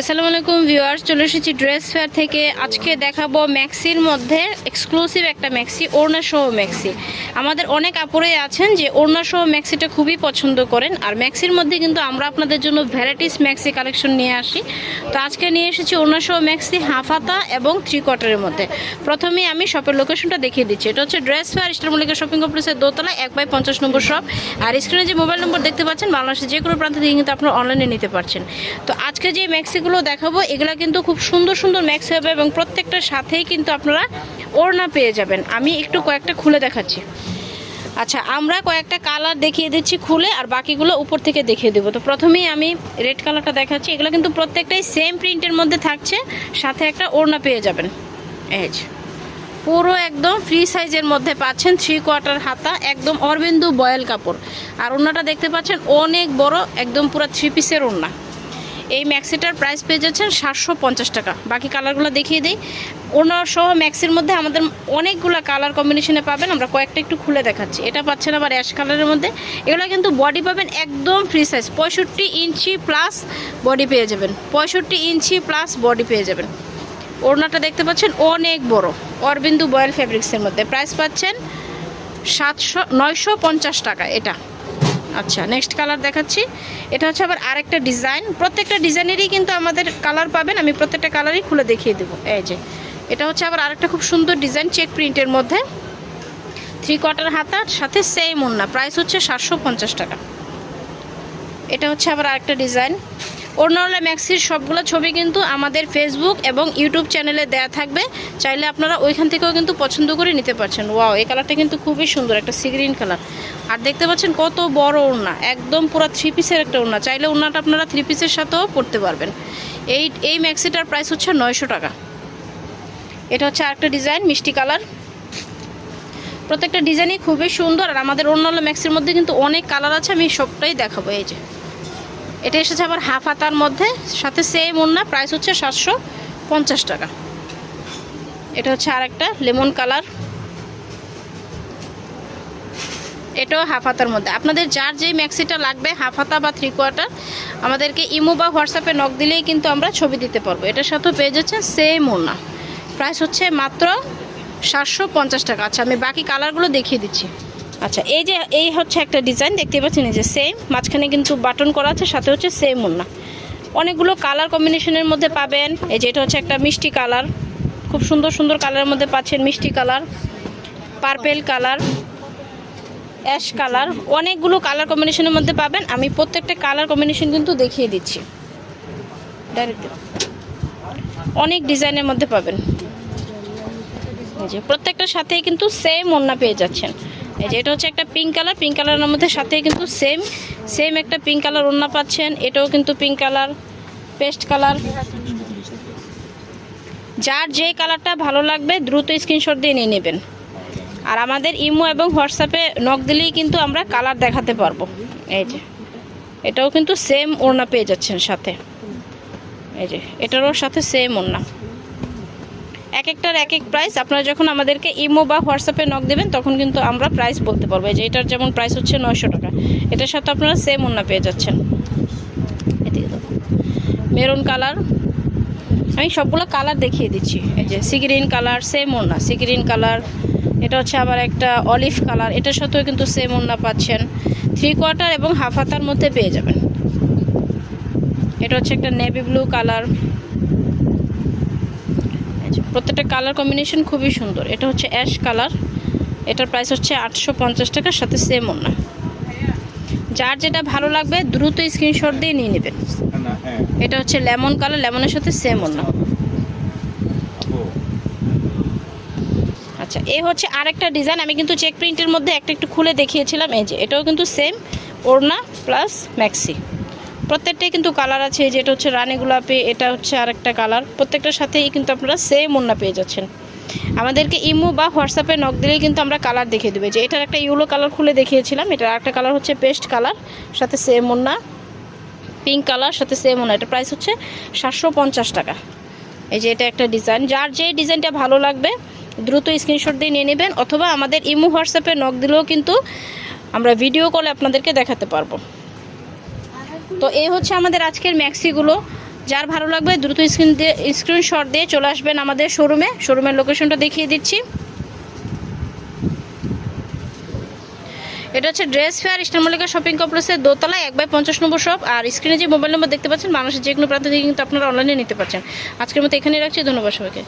আসসালামু আলাইকুম ভিউয়ার্স, চলে এসেছি ড্রেস ফেয়ার থেকে। আজকে দেখাবো ম্যাক্সির মধ্যে এক্সক্লুসিভ একটা ম্যাক্সি ওড়না সহ ম্যাক্সি। আমাদের অনেক আপুরে আছেন যে ওড়না সহ ম্যাক্সিটা খুবই পছন্দ করেন। আর ম্যাক্সির মধ্যে কিন্তু আমরা আপনাদের জন্য ভ্যারাইটিস ম্যাক্সি কালেকশন নিয়ে আসি। তো আজকে নিয়ে এসেছি ওড়না সহ ম্যাক্সি হাফাতা এবং থ্রি কোয়ার্টারের মধ্যে। প্রথমে আমি শপের লোকেশনটা দেখিয়ে দিচ্ছি। এটা হচ্ছে dress fair star Mallika shopping কমপ্লেক্সের দোতলা, এক বাই পঞ্চাশ নম্বর শপ আর স্ক্রিনে যে মোবাইল নম্বর দেখতে পাচ্ছেন, বাংলাদেশের যে কোনো প্রান্ত থেকে কিন্তু আপনারা অনলাইনে নিতে পারছেন। তো আজকে যে ম্যাক্সিগুলো দেখাবো। এগুলো কিন্তু খুব সুন্দর সুন্দর ম্যাক্স হবে এবং প্রত্যেকটার সাথেই কিন্তু আপনারা ওড়না পেয়ে যাবেন। আমি একটু কয়েকটা খুলে দেখাচ্ছি। আচ্ছা আমরা কয়েকটা কালার দেখিয়ে দিচ্ছি খুলে আর বাকিগুলো উপর থেকে দেখিয়ে দেবো। তো প্রথমেই আমি রেড কালারটা দেখাচ্ছি। এগুলো কিন্তু প্রত্যেকটাই সেম প্রিন্টের মধ্যে থাকছে। সাথে একটা ওড়না পেয়ে যাবেন। এই। পুরো একদম ফ্রি সাইজের মধ্যে পাচ্ছেন থ্রি কোয়ার্টার হাতা, একদম অরবিন্দু বয়েল কাপড়। আর ওড়নাটা দেখতে পাচ্ছেন অনেক বড়, একদম পুরো থ্রি পিসের ওড়না। এই ম্যাক্সিটার প্রাইস পেয়ে যাচ্ছেন সাতশো পঞ্চাশ টাকা। বাকি কালারগুলো দেখিয়ে দিই। ওনার সহ ম্যাক্সির মধ্যে আমাদের অনেকগুলো কালার কম্বিনেশনে পাবেন। আমরা কয়েকটা একটু খুলে দেখাচ্ছি। এটা পাচ্ছেন আবার অ্যাশ কালারের মধ্যে। এগুলো কিন্তু বডি পাবেন একদম ফ্রি সাইজ। পঁয়ষট্টি ইঞ্চি প্লাস বডি পেয়ে যাবেন। পঁয়ষট্টি ইঞ্চি প্লাস বডি পেয়ে যাবেন। ওড়নাটা দেখতে পাচ্ছেন অনেক বড়। অরবিন্দু বয়েল ফ্যাব্রিক্সের মধ্যে। প্রাইস পাচ্ছেন সাতশো, নয়শো টাকা এটা। আচ্ছা নেক্সট কালার দেখাচ্ছি। এটা হচ্ছে আবার আরেকটা ডিজাইন প্রত্যেকটা ডিজাইনেরই কিন্তু আমাদের কালার পাবেন। আমি প্রত্যেকটা কালারই খুলে দেখিয়ে দেবো। এই যে, এটা হচ্ছে আবার আরেকটা খুব সুন্দর ডিজাইন চেক প্রিন্টের মধ্যে। থ্রি কোয়ার্টার হাতার সাথে সেম ওন্না প্রাইস হচ্ছে সাতশো পঞ্চাশ টাকা। এটা হচ্ছে আবার আরেকটা ডিজাইন অন্যরা ম্যাক্সির সবগুলো ছবি কিন্তু আমাদের ফেসবুক এবং ইউটিউব চ্যানেলে দেয়া থাকবে। চাইলে আপনারা ওইখান থেকেও কিন্তু পছন্দ করে নিতে পারছেন। ওয়াও এই কালারটা কিন্তু খুবই সুন্দর, একটা সিগ্রিন কালার আর দেখতে পাচ্ছেন কত বড় ওড়না, একদম পুরো থ্রি পিসের একটা ওড়না। চাইলে ওড়নাটা আপনারা থ্রি পিসের সাথেও পড়তে পারবেন। এই এই ম্যাক্সিটার প্রাইস হচ্ছে নয়শো টাকা। এটা হচ্ছে আরেকটা ডিজাইন মিষ্টি কালার প্রত্যেকটা ডিজাইনই খুবই সুন্দর। আর আমাদের অন্যান্য ম্যাক্সির মধ্যে কিন্তু অনেক কালার আছে, আমি সবটাই দেখাবো, এই যে। এটা এসেছে আবার হাফ হাতার মধ্যে, সাথে সেম ওড়না প্রাইস হচ্ছে সাতশো পঞ্চাশ টাকা। এটা হচ্ছে আর একটা লেমন কালার। এটাও হাফ হাতার মধ্যে। আপনাদের যার যেই ম্যাক্সিটা লাগবে, হাফ হাতা বা থ্রি কোয়ার্টার আমাদেরকে ইমো বা হোয়াটসঅ্যাপে নক দিলেই কিন্তু আমরা ছবি দিতে পারব। এটার সাথেও পেয়ে যাচ্ছে সেম ওড়না। প্রাইস হচ্ছে মাত্র সাতশো পঞ্চাশ টাকা। আচ্ছা আমি বাকি কালারগুলো দেখিয়ে দিচ্ছি। আচ্ছা এই যে, এই হচ্ছে একটা ডিজাইন দেখতে পাচ্ছেন, এই যে সেম মাঝখানে কিন্তু বাটন করা আছে, সাথে হচ্ছে সেম ওড়না। অনেকগুলো কালার কম্বিনেশনের মধ্যে পাবেন, এই যে এটা হচ্ছে একটা মিষ্টি কালার খুব সুন্দর সুন্দর কালারের মধ্যে পাচ্ছেন মিষ্টি colour purple colour ash colour অনেকগুলো কালার কম্বিনেশনের মধ্যে পাবেন, আমি প্রত্যেকটা কালার কম্বিনেশন কিন্তু দেখিয়ে দিচ্ছি। দিলাম। অনেক ডিজাইনের মধ্যে পাবেন। যে, প্রত্যেকটার সাথেই কিন্তু সেম ওড়না পেয়ে যাচ্ছেন। এই যে এটা হচ্ছে একটা পিঙ্ক কালার পিঙ্ক কালারের মধ্যে সাথেই কিন্তু সেম সেম একটা পিঙ্ক কালার ওড়না পাচ্ছেন। এটাও কিন্তু পিঙ্ক কালার পেস্ট কালার যার যে কালারটা ভালো লাগবে দ্রুত স্ক্রিনশট দিয়ে নিয়ে নেবেন। আর আমাদের ইমো এবং হোয়াটসঅ্যাপে নক দিলেই কিন্তু আমরা কালার দেখাতে পারব। এই যে, এটাও কিন্তু সেম ওড়না পেয়ে যাচ্ছেন সাথে। এই যে, এটারও সাথে সেম ওড়না। এক একটার এক এক প্রাইস আপনারা যখন আমাদেরকে ইমো বা হোয়াটসঅ্যাপে নক দেবেন, তখন কিন্তু আমরা প্রাইস বলতে পারব। যে এটার যেমন প্রাইস হচ্ছে নয়শো টাকা। এটার সাথে আপনারা সেম ওড়না পেয়ে যাচ্ছেন। মেরুন কালার আমি সবগুলো কালার দেখিয়ে দিচ্ছি। এই যে সিগ্রিন কালার সেম ওড়না। সিগ্রিন কালার এটা হচ্ছে আবার একটা অলিভ কালার এটার সাথেও কিন্তু সেম ওড়না পাচ্ছেন। থ্রি কোয়ার্টার এবং হাফ হাতার মধ্যে পেয়ে যাবেন। এটা হচ্ছে একটা নেভি ব্লু কালার প্রত্যেকটা কালার কম্বিনেশন খুবই সুন্দর। এটা হচ্ছে অ্যাশ কালার এটার প্রাইস হচ্ছে আটশো পঞ্চাশ টাকার সাথে সেম ওড়না। যার যেটা ভালো লাগবে দ্রুত স্ক্রিনশট দিয়ে নিয়ে নেবেন। হ্যাঁ। এটা হচ্ছে লেমন কালার লেমনের সাথে সেম ও আচ্ছা এ হচ্ছে আরেকটা ডিজাইন আমি কিন্তু চেক প্রিন্টের মধ্যে একটা একটু খুলে দেখিয়েছিলাম এই যে এটাও কিন্তু সেম ওড়না প্লাস ম্যাক্সি প্রত্যেকটাই কিন্তু কালার আছে, এই যে এটা হচ্ছে রানী গোলাপি, এটা হচ্ছে আরেকটা কালার প্রত্যেকটার সাথেই কিন্তু আপনারা সেম ওড়না পেয়ে যাচ্ছেন। আমাদেরকে ইমো বা হোয়াটসঅ্যাপে নক দিলেই কিন্তু আমরা কালার দেখিয়ে দেবে। যে এটার একটা ইউলো কালার খুলে দেখিয়েছিলাম, এটার আরেকটা কালার হচ্ছে পেস্ট কালার সাথে সেম ওড়না পিঙ্ক কালার সাথে সেম ওড়না। এটা প্রাইস হচ্ছে সাতশো পঞ্চাশ টাকা। এই যে এটা একটা ডিজাইন যার যে ডিজাইনটা ভালো লাগবে, দ্রুত স্ক্রিনশট দিয়ে নিয়ে নেবেন, অথবা আমাদের ইমো হোয়াটসঅ্যাপে নক দিলেও কিন্তু আমরা ভিডিও কলে আপনাদেরকে দেখাতে পারব। তো এই হচ্ছে আমাদের আজকের ম্যাক্সিগুলো। যার ভালো লাগবে দ্রুত স্ক্রিন দিয়ে, স্ক্রিনশট দিয়ে চলে আসবেন আমাদের শোরুমে। শোরুমের লোকেশনটা দেখিয়ে দিচ্ছি। এটা হচ্ছে dress fair star Mallika shopping কমপ্লেক্সের দোতলায়, এক বাই পঞ্চাশ নম্বর শপ। আর স্ক্রিনে যে মোবাইল নম্বর দেখতে পাচ্ছেন মানুষের যে কোনো প্রান্ত থেকে কিন্তু আপনারা অনলাইনে নিতে পারছেন। আজকের মতো এখানেই রাখছি, ধন্যবাদ সবাইকে।